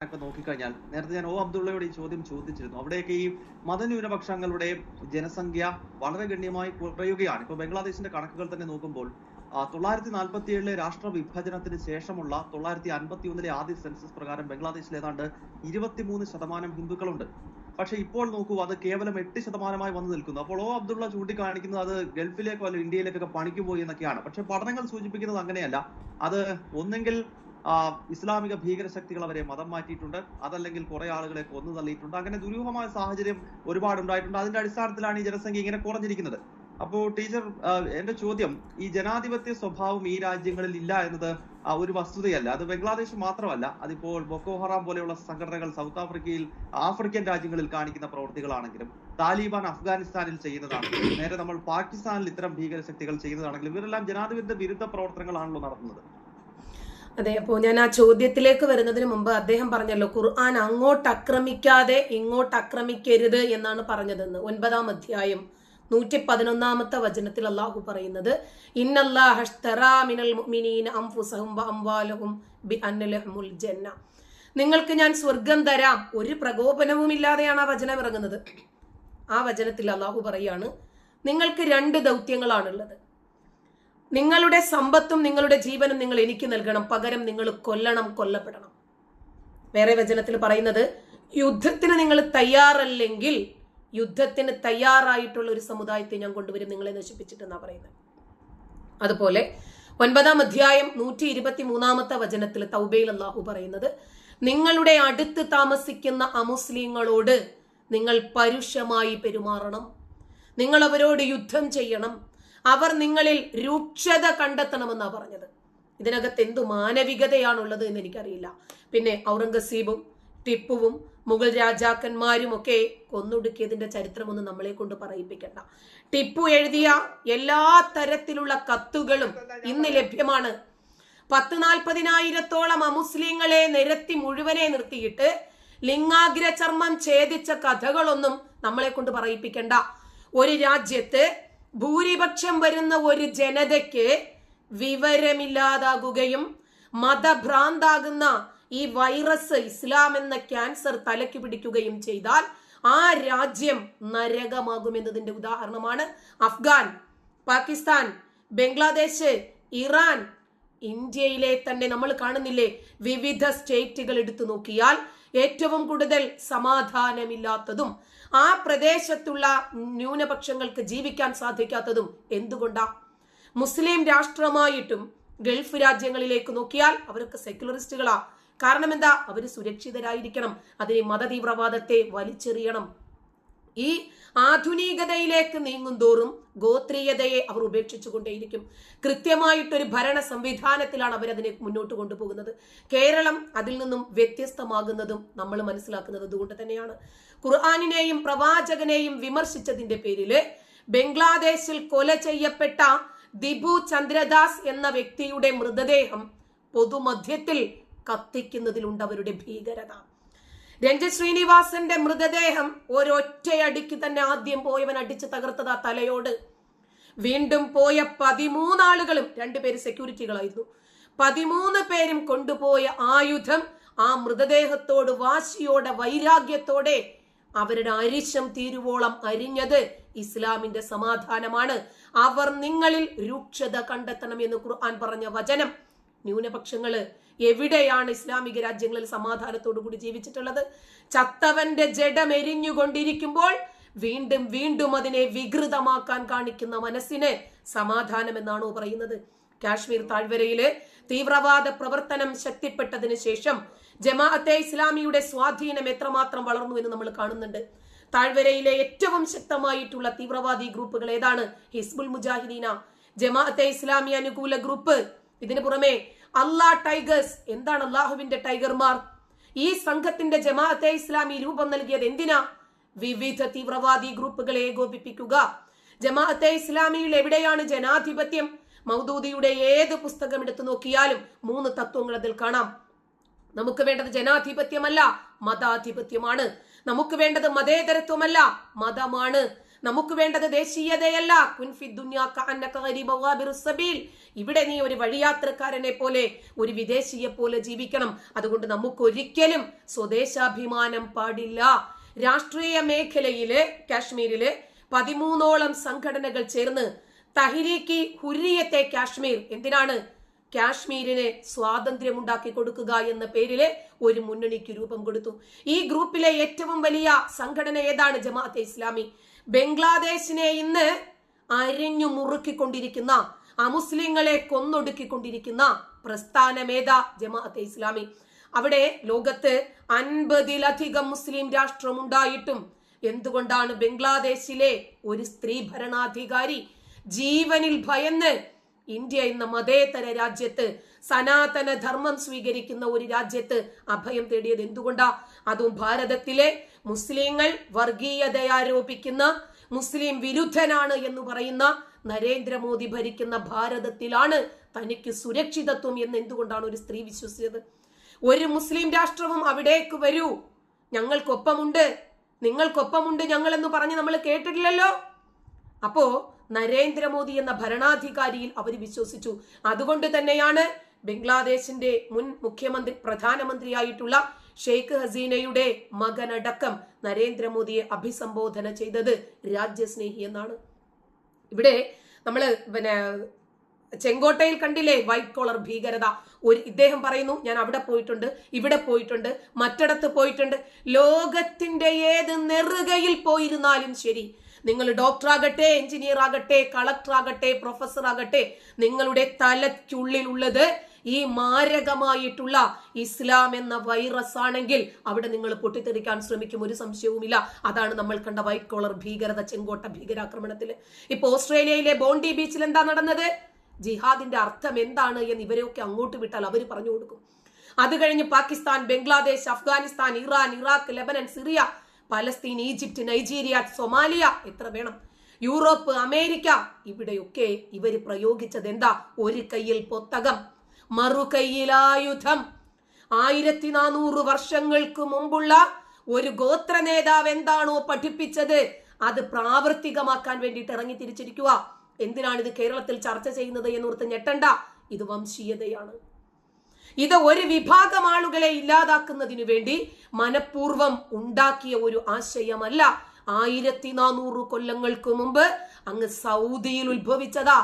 ഒക്കെ നോക്കിക്കഴിഞ്ഞാൽ നേരത്തെ ഞാൻ ഒ അബ്ദുള്ളയോട് ഈ ചോദ്യം ചോദിച്ചിരുന്നു. അവിടെയൊക്കെ ഈ മതന്യൂനപക്ഷങ്ങളുടെ ജനസംഖ്യ വളരെ ഗണ്യമായി കുറയുകയാണ്. ഇപ്പൊ ബംഗ്ലാദേശിന്റെ കണക്കുകൾ തന്നെ നോക്കുമ്പോൾ തൊള്ളായിരത്തി നാൽപ്പത്തി ഏഴിലെ രാഷ്ട്ര വിഭജനത്തിന് ശേഷമുള്ള തൊള്ളായിരത്തി അൻപത്തി ഒന്നിലെ ആദ്യ സെൻസസ് പ്രകാരം ബംഗ്ലാദേശിൽ ഏതാണ്ട് ഇരുപത്തിമൂന്ന് ശതമാനം ഹിന്ദുക്കളുണ്ട്. പക്ഷെ ഇപ്പോൾ നോക്കൂ അത് കേവലം എട്ട് ശതമാനമായി വന്നു നിൽക്കുന്നു. അപ്പോൾ ഓ അബ്ദുള്ള ചൂണ്ടിക്കാണിക്കുന്നത് അത് ഗൾഫിലേക്കോ അല്ലെങ്കിൽ ഇന്ത്യയിലേക്കൊക്കെ പണിക്ക് പോയി എന്നൊക്കെയാണ്. പക്ഷെ പഠനങ്ങൾ സൂചിപ്പിക്കുന്നത് അങ്ങനെയല്ല. അത് ഒന്നെങ്കിൽ ഇസ്ലാമിക ഭീകരശക്തികൾ അവരെ മതം മാറ്റിയിട്ടുണ്ട്. അതല്ലെങ്കിൽ കുറെ ആളുകളെ കൊന്നു തള്ളിയിട്ടുണ്ട്. അങ്ങനെ ദുരൂഹമായ സാഹചര്യം ഒരുപാട് ഉണ്ടായിട്ടുണ്ട്. അതിന്റെ അടിസ്ഥാനത്തിലാണ് ഈ ജനസംഖ്യ ഇങ്ങനെ കുറഞ്ഞിരിക്കുന്നത്. അപ്പോ ടീച്ചർ എന്റെ ചോദ്യം ഈ ജനാധിപത്യ സ്വഭാവം ഈ രാജ്യങ്ങളിൽ ഇല്ല എന്നത് ഒരു വസ്തുതയല്ല. അത് ബംഗ്ലാദേശ് മാത്രമല്ല. അതിപ്പോൾ ബൊക്കോ ഹറാം പോലെയുള്ള സംഘടനകൾ സൗത്ത് ആഫ്രിക്കയിൽ ആഫ്രിക്കൻ രാജ്യങ്ങളിൽ കാണിക്കുന്ന പ്രവൃത്തികളാണെങ്കിലും താലിബാൻ അഫ്ഗാനിസ്ഥാനിൽ ചെയ്യുന്നതാണെങ്കിലും നേരെ നമ്മൾ പാകിസ്ഥാനിൽ ഇത്തരം ഭീകരശക്തികൾ ചെയ്യുന്നതാണെങ്കിലും ഇവരെല്ലാം ജനാധിപത്യ വിരുദ്ധ പ്രവർത്തനങ്ങളാണല്ലോ നടത്തുന്നത്. അതെ അപ്പോൾ ഞാൻ ആ ചോദ്യത്തിലേക്ക് വരുന്നതിന് മുമ്പ് അദ്ദേഹം പറഞ്ഞല്ലോ ഖുർആൻ അങ്ങോട്ട് അക്രമിക്കാതെ ഇങ്ങോട്ട് അക്രമിക്കരുത് എന്നാണ് പറഞ്ഞതെന്ന്. ഒൻപതാം അധ്യായം നൂറ്റി പതിനൊന്നാമത്തെ വചനത്തിൽ അള്ളാഹു പറയുന്നത് ജന്ന. നിങ്ങൾക്ക് ഞാൻ സ്വർഗം തരാം ഒരു പ്രകോപനവും ഇല്ലാതെയാണ് ആ വചനം ഇറങ്ങുന്നത്. ആ വചനത്തിൽ അള്ളാഹു പറയാണ് നിങ്ങൾക്ക് രണ്ട് ദൗത്യങ്ങളാണുള്ളത്. നിങ്ങളുടെ സമ്പത്തും നിങ്ങളുടെ ജീവനും നിങ്ങൾ എനിക്ക് നൽകണം. പകരം നിങ്ങൾ കൊല്ലണം കൊല്ലപ്പെടണം. വേറെ വചനത്തിൽ പറയുന്നത് യുദ്ധത്തിന് നിങ്ങൾ തയ്യാറല്ലെങ്കിൽ യുദ്ധത്തിന് തയ്യാറായിട്ടുള്ള ഒരു സമുദായത്തെ ഞാൻ കൊണ്ടുവരും നിങ്ങളെ നശിപ്പിച്ചിട്ടെന്നാ പറയുന്നത്. അതുപോലെ ഒൻപതാം അധ്യായം നൂറ്റി ഇരുപത്തി മൂന്നാമത്തെ വചനത്തിൽ തൗബയിൽ അള്ളാഹു പറയുന്നത് നിങ്ങളുടെ അടുത്ത് താമസിക്കുന്ന അമുസ്ലിങ്ങളോട് നിങ്ങൾ പരുഷമായി പെരുമാറണം. നിങ്ങൾ അവരോട് യുദ്ധം ചെയ്യണം. അവർ നിങ്ങളിൽ രൂക്ഷത കണ്ടെത്തണമെന്നാണ് പറഞ്ഞത്. ഇതിനകത്ത് എന്തു മാനവികതയാണുള്ളത് എന്ന് എനിക്കറിയില്ല. പിന്നെ ഔറംഗസീബും ടിപ്പുവും മുഗൾ രാജാക്കന്മാരും ഒക്കെ കൊന്നൊടുക്കിയതിന്റെ ചരിത്രമൊന്നും നമ്മളെ കൊണ്ട് പറയിപ്പിക്കണ്ട. ടിപ്പു എഴുതിയ എല്ലാ തരത്തിലുള്ള കത്തുകളും ഇന്ന് ലഭ്യമാണ്. പത്ത് നാൽപ്പതിനായിരത്തോളം അമുസ്ലിങ്ങളെ നിരത്തി മുഴുവനെ നിർത്തിയിട്ട് ലിംഗാഗ്ര ചർമ്മം ഛേദിച്ച കഥകളൊന്നും നമ്മളെ കൊണ്ട് പറയിപ്പിക്കണ്ട. ഒരു രാജ്യത്ത് ഭൂരിപക്ഷം വരുന്ന ഒരു ജനതയ്ക്ക് വിവരമില്ലാതാകുകയും മതഭ്രാന്താകുന്ന ഈ വൈറസ് ഇസ്ലാം എന്ന ക്യാൻസർ തലയ്ക്ക് പിടിക്കുകയും ചെയ്താൽ ആ രാജ്യം നരകമാകുമെന്നതിന്റെ ഉദാഹരണമാണ് അഫ്ഗാൻ പാകിസ്ഥാൻ ബംഗ്ലാദേശ് ഇറാൻ. ഇന്ത്യയിലെ തന്നെ നമ്മൾ കാണുന്നില്ലേ വിവിധ സ്റ്റേറ്റുകൾ എടുത്തു നോക്കിയാൽ ഏറ്റവും കൂടുതൽ സമാധാനമില്ലാത്തതും ആ പ്രദേശത്തുള്ള ന്യൂനപക്ഷങ്ങൾക്ക് ജീവിക്കാൻ സാധിക്കാത്തതും എന്തുകൊണ്ടാ? മുസ്ലിം രാഷ്ട്രമായിട്ടും ഗൾഫ് രാജ്യങ്ങളിലേക്ക് നോക്കിയാൽ അവരൊക്കെ സെക്യുലറിസ്റ്റുകളാ. കാരണം എന്താ? അവർ സുരക്ഷിതരായിരിക്കണം. അതിനെ മതതീവ്രവാദത്തെ വലിച്ചെറിയണം. ഈ ആധുനികതയിലേക്ക് നീങ്ങും തോറും ഗോത്രീയതയെ അവർ ഉപേക്ഷിച്ചുകൊണ്ടേയിരിക്കും. കൃത്യമായിട്ടൊരു ഭരണ സംവിധാനത്തിലാണ് അവരതിനെ മുന്നോട്ട് കൊണ്ടുപോകുന്നത്. കേരളം അതിൽ നിന്നും വ്യത്യസ്തമാകുന്നതും നമ്മൾ മനസ്സിലാക്കുന്നത് അതുകൊണ്ട് തന്നെയാണ്. ഖുർആാനിനെയും പ്രവാചകനെയും വിമർശിച്ചതിന്റെ പേരിൽ ബംഗ്ലാദേശിൽ കൊല ചെയ്യപ്പെട്ട ദിബു ചന്ദ്രദാസ് എന്ന വ്യക്തിയുടെ മൃതദേഹം പൊതുമധ്യത്തിൽ കത്തിക്കുന്നതിലുണ്ട് അവരുടെ ഭീകരത. രഞ്ജിത് ശ്രീനിവാസന്റെ മൃതദേഹം ഒരൊറ്റയടിക്ക് തന്നെ ആദ്യം പോയവൻ അടിച്ച് തകർത്തത് ആ തലയോട്. വീണ്ടും പോയ പതിമൂന്നാളുകളും രണ്ടുപേര് സെക്യൂരിറ്റികളായിരുന്നു. പതിമൂന്ന് പേരും കൊണ്ടുപോയ ആയുധം ആ മൃതദേഹത്തോട് വാശിയോടെ വൈരാഗ്യത്തോടെ അവരുടെ അരിശം തീരുവോളം അരിഞ്ഞത് ഇസ്ലാമിന്റെ സമാധാനമാണ്. അവർ നിങ്ങളിൽ രൂക്ഷത കണ്ടെത്തണം എന്ന് ഖുർആൻ പറഞ്ഞ വചനം ന്യൂനപക്ഷങ്ങൾ എവിടെയാണ് ഇസ്ലാമിക രാജ്യങ്ങളിൽ സമാധാനത്തോടു കൂടി ജീവിച്ചിട്ടുള്ളത്? ചത്തവന്റെ ജഡം എരിഞ്ഞുകൊണ്ടിരിക്കുമ്പോൾ വീണ്ടും വീണ്ടും അതിനെ വികൃതമാക്കാൻ കാണിക്കുന്ന മനസ്സിന് സമാധാനം എന്നാണോ പറയുന്നത്? കാശ്മീർ താഴ്വരയിലെ തീവ്രവാദ പ്രവർത്തനം ശക്തിപ്പെട്ടതിന് ശേഷം ജമാഅത്തെ ഇസ്ലാമിയുടെ സ്വാധീനം എത്രമാത്രം വളർന്നു എന്ന് നമ്മൾ കാണുന്നുണ്ട്. താഴ്വരയിലെ ഏറ്റവും ശക്തമായിട്ടുള്ള തീവ്രവാദി ഗ്രൂപ്പുകൾ ഏതാണ്? ഹിസ്ബുൽ മുജാഹിദീന. ജമാഅത്തെ ഇസ്ലാമി അനുകൂല ഗ്രൂപ്പ്. ഇതിനു പുറമെ അള്ളാ ടൈഗേഴ്സ്. എന്താണ് അള്ളാഹുവിന്റെ ടൈഗർമാർ? ഈ സംഘത്തിന്റെ ജമാഅത്തെ ഇസ്ലാമി രൂപം നൽകിയത് എന്തിനാ? വിവിധ തീവ്രവാദി ഗ്രൂപ്പുകളെ ഏകോപിപ്പിക്കുക. ജമാഅത്തെ ഇസ്ലാമിയിൽ എവിടെയാണ് ജനാധിപത്യം? മൗദൂദിയുടെ ഏത് പുസ്തകം എടുത്തു നോക്കിയാലും മൂന്ന് തത്വങ്ങൾ അതിൽ കാണാം. നമുക്ക് വേണ്ടത് ജനാധിപത്യമല്ല മതാധിപത്യമാണ്. നമുക്ക് വേണ്ടത് മതേതരത്വമല്ല മതമാണ്. നമുക്ക് വേണ്ടത് ദേശീയതയല്ല. ഇവിടെ നീ ഒരു വഴിയാത്രക്കാരനെ പോലെ ഒരു വിദേശിയെ പോലെ ജീവിക്കണം. അതുകൊണ്ട് നമുക്ക് ഒരിക്കലും സ്വദേശാഭിമാനം പാടില്ല. രാഷ്ട്രീയ മേഖലയിൽ കാശ്മീരിൽ പതിമൂന്നോളം സംഘടനകൾ ചേർന്ന് തഹരീക്കി ഹുരിയത്തെ കാശ്മീർ. എന്തിനാണ്? കാശ്മീരിന് സ്വാതന്ത്ര്യമുണ്ടാക്കി കൊടുക്കുക എന്ന പേരിൽ ഒരു മുന്നണിക്ക് രൂപം കൊടുത്തു. ഈ ഗ്രൂപ്പിലെ ഏറ്റവും വലിയ സംഘടന ഏതാണ്? ജമാഅത്തെ ഇസ്ലാമി. ബംഗ്ലാദേശിനെ ഇന്ന് അരിഞ്ഞു മുറുക്കിക്കൊണ്ടിരിക്കുന്ന അമുസ്ലിങ്ങളെ കൊന്നൊടുക്കിക്കൊണ്ടിരിക്കുന്ന പ്രസ്ഥാനമേതാ ജമാഅത്തെ ഇസ്ലാമി. അവിടെ ലോകത്ത് അൻപതിലധികം മുസ്ലിം രാഷ്ട്രമുണ്ടായിട്ടും എന്തുകൊണ്ടാണ് ബംഗ്ലാദേശിലെ ഒരു സ്ത്രീ ഭരണാധികാരി ജീവനിൽ ഭയന്ന് ഇന്ത്യ എന്ന മതേതര രാജ്യത്ത് സനാതന ധർമ്മം സ്വീകരിക്കുന്ന ഒരു രാജ്യത്ത് അഭയം തേടിയത് എന്തുകൊണ്ടാ? അതും ഭാരതത്തിലെ മുസ്ലിങ്ങൾ വർഗീയതയാരോപിക്കുന്ന മുസ്ലിം വിരുദ്ധനാണ് എന്ന് പറയുന്ന നരേന്ദ്രമോദി ഭരിക്കുന്ന ഭാരതത്തിലാണ് തനിക്ക് സുരക്ഷിതത്വം എന്ന് എന്തുകൊണ്ടാണ് ഒരു സ്ത്രീ വിശ്വസിച്ചത്? ഒരു മുസ്ലിം രാഷ്ട്രവും അവിടേക്ക് വരൂ. ഞങ്ങൾക്കൊപ്പമുണ്ട്. നിങ്ങൾക്കൊപ്പമുണ്ട് ഞങ്ങൾ എന്ന് പറഞ്ഞ് നമ്മൾ കേട്ടിട്ടില്ലല്ലോ. അപ്പോ നരേന്ദ്രമോദി എന്ന ഭരണാധികാരിയിൽ അവർ വിശ്വസിച്ചു. അതുകൊണ്ട് തന്നെയാണ് ബംഗ്ലാദേശിന്റെ മുൻ മുഖ്യമന്ത്രി പ്രധാനമന്ത്രിയായിട്ടുള്ള ഷെയ്ഖ് ഹസീനയുടെ മകനടക്കം നരേന്ദ്രമോദിയെ അഭിസംബോധന ചെയ്തത് രാജ്യസ്നേഹി എന്നാണ്. ഇവിടെ നമ്മൾ പിന്നെ ചെങ്കോട്ടയിൽ കണ്ടില്ലേ? വൈറ്റ് കോളർ ഭീകരത. ഒരു ഇദ്ദേഹം പറയുന്നു ഞാൻ അവിടെ പോയിട്ടുണ്ട് ഇവിടെ പോയിട്ടുണ്ട് മറ്റിടത്ത് പോയിട്ടുണ്ട്. ലോകത്തിന്റെ ഏത് നെറുകയിൽ പോയിരുന്നാലും ശരി നിങ്ങൾ ഡോക്ടർ ആകട്ടെ എഞ്ചിനീയർ ആകട്ടെ കളക്ടർ ആകട്ടെ പ്രൊഫസർ ആകട്ടെ നിങ്ങളുടെ തലയ്ക്കുള്ളിലുള്ളത് ഈ മാരകമായിട്ടുള്ള ഇസ്ലാം എന്ന വൈറസ് ആണെങ്കിൽ അവിടെ നിങ്ങൾ പൊട്ടിത്തെറിക്കാൻ ശ്രമിക്കും ഒരു സംശയവുമില്ല. അതാണ് നമ്മൾ കണ്ട വൈറ്റ് കോളർ ഭീകരത ചെങ്കോട്ട ഭീകരാക്രമണത്തിൽ ഇപ്പൊ ഓസ്ട്രേലിയയിലെ ബോണ്ടി ബീച്ചിൽ എന്താ നടന്നത്? ജിഹാദിന്റെ അർത്ഥം എന്താണ് എന്ന് ഇവരെയൊക്കെ അങ്ങോട്ട് വിട്ടാൽ അവർ പറഞ്ഞു കൊടുക്കും. അത് കഴിഞ്ഞ് Pakistan Bangladesh Afghanistan Iran Iraq Lebanon Syria Palestine Egypt Nigeria Somalia എത്ര വേണം? യൂറോപ്പ് അമേരിക്ക ഇവിടെയൊക്കെ ഇവർ പ്രയോഗിച്ചത് എന്താ ഒരു കയ്യിൽ പൊത്തകം മറുകൈയിൽ ആയുധം. ആയിരത്തി നാനൂറ് വർഷങ്ങൾക്ക് മുമ്പുള്ള ഒരു ഗോത്ര നേതാവ് എന്താണോ പഠിപ്പിച്ചത്? അത് പ്രാവർത്തികമാക്കാൻ വേണ്ടിയിട്ട് ഇറങ്ങി തിരിച്ചിരിക്കുക എന്തിനാണ് ഇത് കേരളത്തിൽ ചർച്ച ചെയ്യുന്നത് എന്നോർത്ത് ഞെട്ടണ്ട. ഇത് വംശീയതയാണ്. ഇത് ഒരു വിഭാഗം ആളുകളെ ഇല്ലാതാക്കുന്നതിനു വേണ്ടി മനഃപൂർവം ഉണ്ടാക്കിയ ഒരു ആശയമല്ല. ആയിരത്തി നാനൂറ് കൊല്ലങ്ങൾക്ക് മുമ്പ് അങ്ങ് സൗദിയിൽ ഉത്ഭവിച്ചതാ.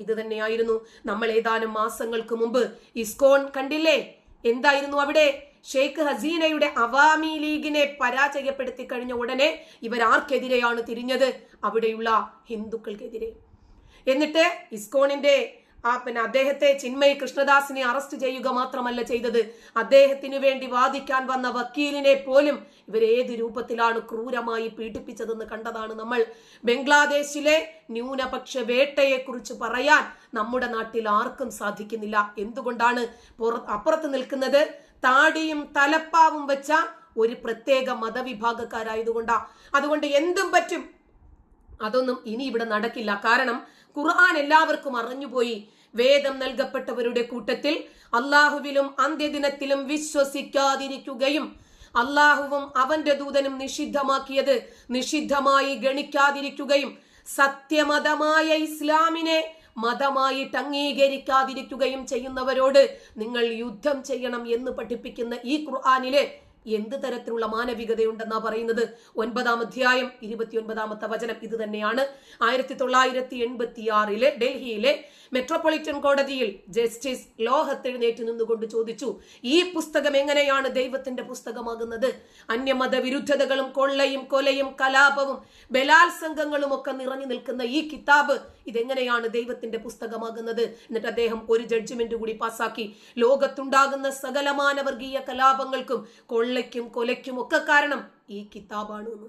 ഇത് തന്നെയായിരുന്നു നമ്മൾ ഏതാനും മാസങ്ങൾക്ക് മുമ്പ്. ഇസ്കോൺ കണ്ടില്ലേ? എന്തായിരുന്നു അവിടെ? ഷെയ്ഖ് ഹസീനയുടെ അവാമി ലീഗിനെ പരാജയപ്പെടുത്തി കഴിഞ്ഞ ഉടനെ ഇവർ ആർക്കെതിരെയാണ് തിരിഞ്ഞത്. അവിടെയുള്ള ഹിന്ദുക്കൾക്കെതിരെ. എന്നിട്ട് ഇസ്കോണിന്റെ ആ പിന്നെ അദ്ദേഹത്തെ ചിന്മയ് കൃഷ്ണദാസിനെ അറസ്റ്റ് ചെയ്യുക മാത്രമല്ല ചെയ്തത്. അദ്ദേഹത്തിന് വേണ്ടി വാദിക്കാൻ വന്ന വക്കീലിനെ പോലും ഇവർ ഏത് രൂപത്തിലാണ് ക്രൂരമായി പീഡിപ്പിച്ചതെന്ന് കണ്ടതാണ് നമ്മൾ. ബംഗ്ലാദേശിലെ ന്യൂനപക്ഷ വേട്ടയെ കുറിച്ച് പറയാൻ നമ്മുടെ നാട്ടിൽ ആർക്കും സാധിക്കുന്നില്ല. എന്തുകൊണ്ടാണ് പുറ അപ്പുറത്ത് നിൽക്കുന്നത്? താടിയും തലപ്പാവും വെച്ച ഒരു പ്രത്യേക മതവിഭാഗക്കാരായതുകൊണ്ടാ. അതുകൊണ്ട് എന്തും പറ്റും. അതൊന്നും ഇനി ഇവിടെ നടക്കില്ല. കാരണം ഖുർആൻ എല്ലാവർക്കും അറിഞ്ഞുപോയി. വേദം നൽകപ്പെട്ടവരുടെ കൂട്ടത്തിൽ അള്ളാഹുവിലും അന്ത്യദിനത്തിലും വിശ്വസിക്കാതിരിക്കുകയും അള്ളാഹുവും അവന്റെ ദൂതനും നിഷിദ്ധമാക്കിയത് നിഷിദ്ധമായി ഗണിക്കാതിരിക്കുകയും സത്യമതമായ ഇസ്ലാമിനെ മതമായിട്ട് അംഗീകരിക്കാതിരിക്കുകയും ചെയ്യുന്നവരോട് നിങ്ങൾ യുദ്ധം ചെയ്യണം എന്ന് പഠിപ്പിക്കുന്ന ഈ ഖുർആാനിൽ എന്ത് തരത്തിലുള്ള മാനവികതയുണ്ടെന്നാ പറയുന്നത്? ഒൻപതാം അധ്യായം ഇരുപത്തിയൊൻപതാമത്തെ വചനം ഇത് തന്നെയാണ് ആയിരത്തി തൊള്ളായിരത്തി എൺപത്തി ആറിലെ ഡൽഹിയിലെ മെട്രോപൊളിറ്റൻ കോടതിയിൽ ജസ്റ്റിസ് ലോഹത്തെഴുന്നേറ്റ് നിന്നുകൊണ്ട് ചോദിച്ചു ഈ പുസ്തകം എങ്ങനെയാണ് ദൈവത്തിന്റെ പുസ്തകമാകുന്നത്? അന്യമത വിരുദ്ധതകളും കൊള്ളയും കൊലയും കലാപവും ബലാത്സംഗങ്ങളും ഒക്കെ നിറഞ്ഞു നിൽക്കുന്ന ഈ കിതാബ് ഇതെങ്ങനെയാണ് ദൈവത്തിന്റെ പുസ്തകമാകുന്നത്? എന്നിട്ട് അദ്ദേഹം ഒരു ജഡ്ജ്മെന്റ് കൂടി പാസാക്കി ലോകത്തുണ്ടാകുന്ന സകലമാന വർഗീയ കലാപങ്ങൾക്കും കൊള്ളയ്ക്കും കൊലയ്ക്കും ഒക്കെ കാരണം ഈ കിതാബാണ് എന്ന്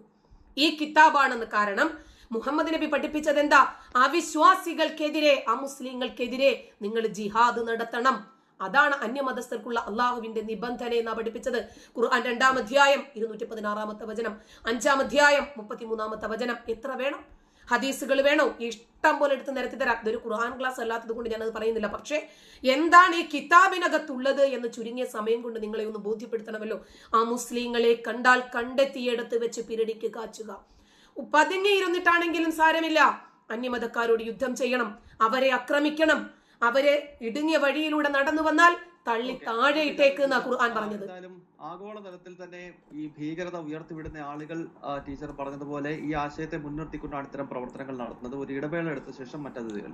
ഈ കിതാബാണെന്ന് കാരണം മുഹമ്മദ് നബി പഠിപ്പിച്ചത് എന്താ അവിശ്വാസികൾക്കെതിരെ അമുസ്ലിങ്ങൾക്കെതിരെ നിങ്ങൾ ജിഹാദ് നടത്തണം. അതാണ് അന്യമതസ്ഥർക്കുള്ള അള്ളാഹുവിന്റെ നിബന്ധന എന്നാ പഠിപ്പിച്ചത്. ഖുർആൻ രണ്ടാം അധ്യായം ഇരുന്നൂറ്റി പതിനാറാമത്തെ വചനം അഞ്ചാം അധ്യായം മുപ്പത്തിമൂന്നാമത്തെ വചനം. എത്ര വേണം? ഹദീസുകൾ വേണോ? ഇഷ്ടം പോലെ എടുത്ത് നിരത്തി തരാം. ഇതൊരു ഖുർആൻ ക്ലാസ് അല്ലാത്തത് കൊണ്ട് ഞാനത് പറയുന്നില്ല. പക്ഷേ എന്താണ് ഈ കിതാബിനകത്തുള്ളത് എന്ന് ചുരുങ്ങിയ സമയം കൊണ്ട് നിങ്ങളെ ഒന്ന് ബോധ്യപ്പെടുത്തണമല്ലോ. ആ മുസ്ലിങ്ങളെ കണ്ടാൽ കണ്ടെത്തിയെടുത്ത് വെച്ച് പിരടിക്ക് കാച്ചുക. പതുങ്ങിയിരുന്നിട്ടാണെങ്കിലും സാരമില്ല. അന്യമതക്കാരോട് യുദ്ധം ചെയ്യണം. അവരെ ആക്രമിക്കണം. അവരെ ഇടുങ്ങിയ വഴിയിലൂടെ നടന്നു വന്നാൽ തള്ളി താഴെ ഇട്ടേക്ക് എന്നാ ഖുർആൻ പറഞ്ഞത്? ആഗോളതലത്തിൽ തന്നെ ഈ ഭീകരത ഉയർത്തിവിടുന്ന ആളുകൾ ടീച്ചർ പറഞ്ഞതുപോലെ ഈ ആശയത്തെ മുൻനിർത്തിക്കൊണ്ടാണ് ഇത്തരം പ്രവർത്തനങ്ങൾ നടത്തുന്നത്. ഒരു ഇടവേള എടുത്ത ശേഷം മറ്റതിഥികൾ